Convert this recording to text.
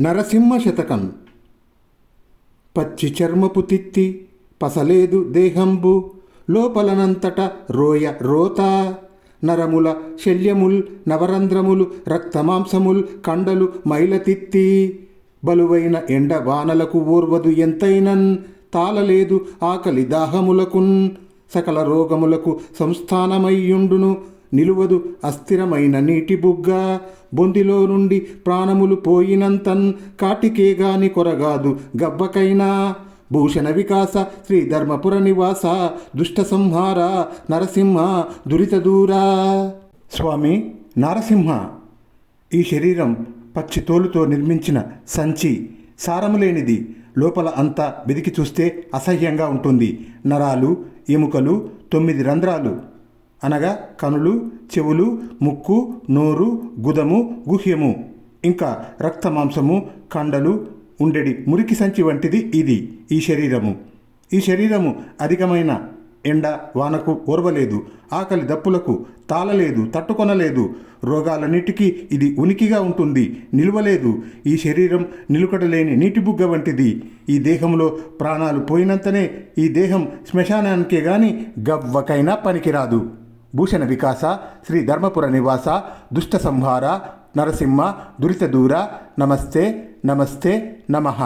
నరసింహ శతకం. పచ్చి చర్మపు తిత్తి పసలేదు దేహంబు లోపలనంతట రోయ రోత. నరముల శల్యముల్ నవరంధ్రములు రక్తమాంసముల్ కండలు మైలతిత్తి బలువైన ఎండ వానలకు ఓర్వదు ఎంతైనన్ తాళలేదు ఆకలి దాహములకున్. సకల రోగములకు సంస్థానమయ్యుండును నిలువదు అస్థిరమైన నీటి బుగ్గ. బొందిలో నుండి ప్రాణములు పోయినంతన్ కాటికేగాని కొరగాదు గబ్బకైనా భూషణ వికాస శ్రీ ధర్మపుర నివాస దుష్ట సంహార నరసింహ దురిత దూరా. స్వామి నరసింహ! ఈ శరీరం పచ్చి తోలుతో నిర్మించిన సంచి సారము లేనిది లోపల అంతా వెదికి చూస్తే అసహ్యంగా ఉంటుంది. నరాలు ఎముకలు తొమ్మిది రంధ్రాలు. అనగా కనులు చెవులు ముక్కు నోరు గుదము గుహ్యము. ఇంకా రక్తమాంసము కండలు ఉండెడి మురికి సంచి వంటిది ఇది ఈ శరీరము. ఈ శరీరము అధికమైన ఎండ వానకు ఓర్వలేదు ఆకలి దప్పులకు తాళలేదు తట్టుకొనలేదు. రోగాలన్నిటికీ ఇది ఉనికిగా ఉంటుంది నిలువలేదు. ఈ శరీరం నిలుకడలేని నీటి బుగ్గ వంటిది. ఈ దేహంలో ప్రాణాలు పోయినంతనే ఈ దేహం శ్మశానానికే గాని గవ్వకైనా పనికిరాదు. భూషణ వికాస శ్రీ ధర్మపుర నివాస దుష్ట సంహార నరసింహ దురిత దూర నమస్తే నమస్తే నమః